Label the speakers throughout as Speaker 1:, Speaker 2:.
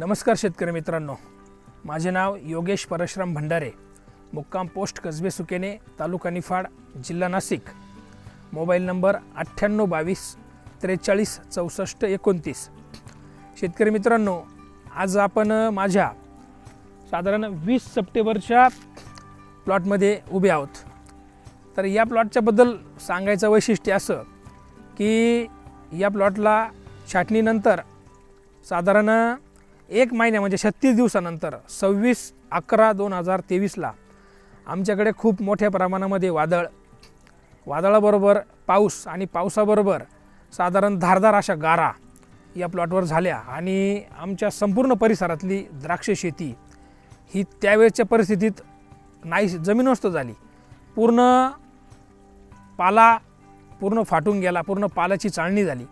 Speaker 1: नमस्कार शेतकरी मित्रांनो. माझे नाव योगेश परशुराम भंडारे. मुक्काम पोस्ट कसबे सुकेने तालुका निफाड जिल्हा नाशिक. मोबाईल नंबर अठ्ठ्याण्णव बावीस त्रेचाळीस चौसष्ट एकोणतीस. शेतकरी मित्रांनो आज आपण माझ्या साधारण वीस सप्टेंबरच्या प्लॉटमध्ये उभे आहोत. तर या प्लॉटच्याबद्दल सांगायचं वैशिष्ट्य असं की या प्लॉटला छाटणीनंतर साधारण एक महिन्या म्हणजे छत्तीस दिवसानंतर सव्वीस अकरा दोन हजार तेवीसला आमच्याकडे खूप मोठ्या प्रमाणामध्ये वादळ वादळाबरोबर पाऊस आणि पावसाबरोबर साधारण धारदार अशा गारा या प्लॉटवर झाल्या आणि आमच्या संपूर्ण परिसरातली द्राक्ष शेती ही त्यावेळेच्या परिस्थितीत नाही जमीनस्त झाली. पूर्ण पाला पूर्ण फाटून गेला पूर्ण पालाची चाळणी झाली.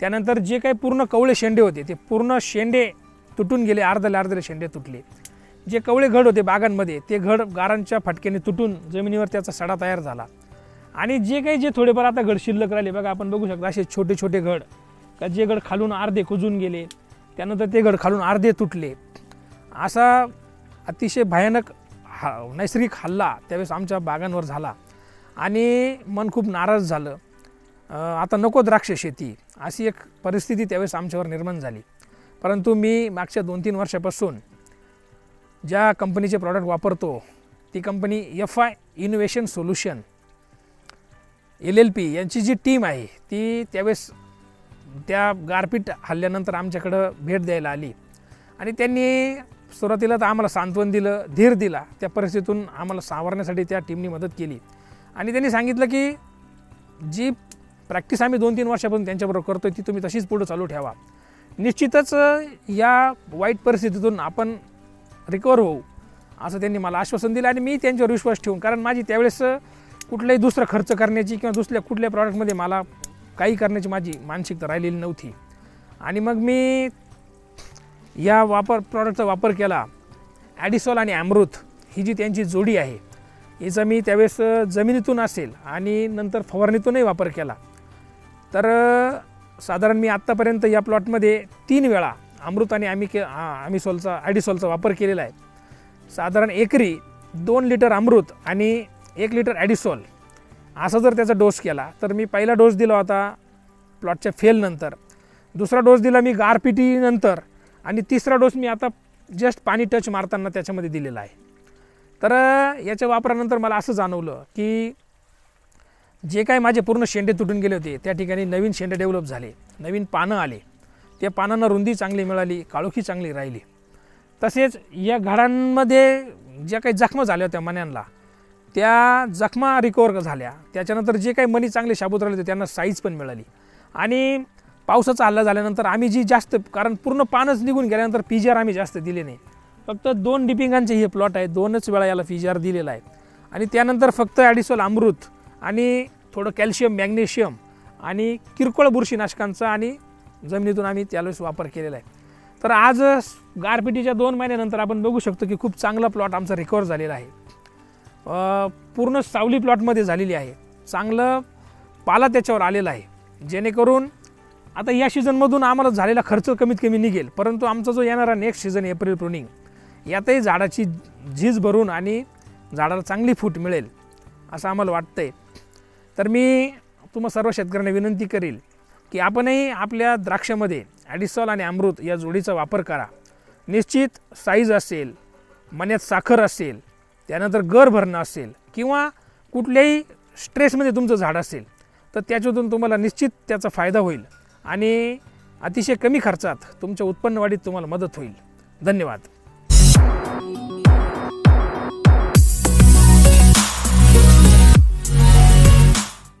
Speaker 1: त्यानंतर जे काही पूर्ण कवळे शेंडे होते ते पूर्ण शेंडे तुटून गेले अर्धले अर्धले शेंडे तुटले. जे कवळे घड होते बागांमध्ये ते घड गारांच्या फटक्याने तुटून जमिनीवर त्याचा सडा तयार झाला. आणि जे काही जे थोडेफार आता घड शिल्लक राहिले बघा आपण बघू शकता असे छोटे छोटे घड. का जे घड खालून अर्धे कुजून गेले त्यानंतर ते घड खालून अर्धे तुटले. असा अतिशय भयानक हा नैसर्गिक हल्ला त्यावेळेस आमच्या बागांवर झाला. आणि मन खूप नाराज झालं. आता नको द्राक्ष शेती. अशी एक परिस्थिती त्यावेळेस आमच्यावर निर्माण झाली. परंतु मी मागच्या दोन तीन वर्षापासून ज्या कंपनीचे प्रॉडक्ट वापरतो ती company F I innovation solution L L P यांची जी टीम आहे ती त्यावेळेस त्या गारपीट हल्ल्यानंतर आमच्याकडं भेट द्यायला आली. आणि त्यांनी सुरुवातीला तर आम्हाला सांत्वन दिलं धीर दिला त्या परिस्थितीतून आम्हाला सावरण्यासाठी त्या टीमनी मदत केली. आणि त्यांनी सांगितलं की जी प्रॅक्टिस आम्ही दोन तीन वर्षापासून त्यांच्याबरोबर करतो ती तुम्ही तशीच पुढं चालू ठेवा. निश्चितच या वाईट परिस्थितीतून आपण रिकवर होऊ असं त्यांनी मला आश्वासन दिलं आणि मी त्यांच्यावर विश्वास ठेवून कारण माझी त्यावेळेस कुठलाही दुसरा खर्च करण्याची किंवा दुसऱ्या कुठल्या प्रॉडक्टमध्ये मला काही करण्याची माझी मानसिकता राहिलेली नव्हती. आणि मग मी या वापर प्रॉडक्टचा वापर केला. ॲडिसॉल आणि अमृत ही जी त्यांची जोडी आहे हिचा मी त्यावेळेस जमिनीतून असेल आणि नंतर फवारणीतूनही वापर केला. तर साधारण मी आत्तापर्यंत या प्लॉटमध्ये तीन वेळा अमृत आणि आम्ही के आमिसॉलचा ॲडिसॉलचा वापर केलेला आहे. साधारण एकरी दोन लिटर अमृत आणि एक लिटर ॲडिसॉल असा जर त्याचा डोस केला तर मी पहिला डोस दिला होता प्लॉटच्या फेलनंतर दुसरा डोस दिला मी गारपिटीनंतर आणि तिसरा डोस मी आता जस्ट पाणी टच मारताना त्याच्यामध्ये दिलेला आहे. तर याच्या वापरानंतर मला असं जाणवलं की जे काय माझे पूर्ण शेंडे तुटून गेले होते त्या ठिकाणी नवीन शेंडे डेव्हलप झाले. नवीन पानं आले. त्या पानांना रुंदी चांगली मिळाली काळोखी चांगली राहिली. तसेच या घडांमध्ये ज्या काही जखमा झाल्या होत्या मण्यांना त्या जखमा रिकवर झाल्या. त्याच्यानंतर जे काही मणी चांगले शाबूत राहिले होते त्यांना साईज पण मिळाली. आणि पावसाचा हल्ला झाल्यानंतर आम्ही जी जास्त कारण पूर्ण पानच निघून गेल्यानंतर पी जी आर आम्ही जास्त दिले नाही. फक्त दोन डिपिंगांचे हे प्लॉट आहे दोनच वेळा याला पी जी आर दिलेला आहे. आणि त्यानंतर फक्त ॲडिसोल अमृत आणि थोडं कॅल्शियम मॅग्नेशियम आणि किरकोळ बुरशीनाशकांचा आणि जमिनीतून आम्ही त्यावेळेस वापर केलेला आहे. तर आज गारपिटीच्या दोन महिन्यानंतर आपण बघू शकतो की खूप चांगला प्लॉट आमचा रिकवर झालेला आहे. पूर्ण सावली प्लॉटमध्ये झालेली आहे. चांगलं पाला त्याच्यावर आलेला आहे. जेणेकरून आता या सीझनमधून आम्हाला झालेला खर्च कमीत कमी निघेल परंतु आमचा जो येणारा नेक्स्ट सीझन एप्रिल प्रुनिंग यातही झाडाची झीज भरून आणि झाडाला चांगली फूट मिळेल. असं आम्हाला वाटतंय. तर मी तुम्हा सर्व शेतकऱ्यांना विनंती करेल की आपणही आपल्या द्राक्षामध्ये ॲडिसॉल आणि अमृत या जोडीचा वापर करा. निश्चित साईज असेल मन्यात साखर असेल त्यानंतर गर भरणं असेल किंवा कुठल्याही स्ट्रेसमध्ये तुमचं झाड असेल तर त्याच्यातून तुम्हाला निश्चित त्याचा फायदा होईल आणि अतिशय कमी खर्चात तुमच्या उत्पन्न वाढीत तुम्हाला मदत होईल. धन्यवाद.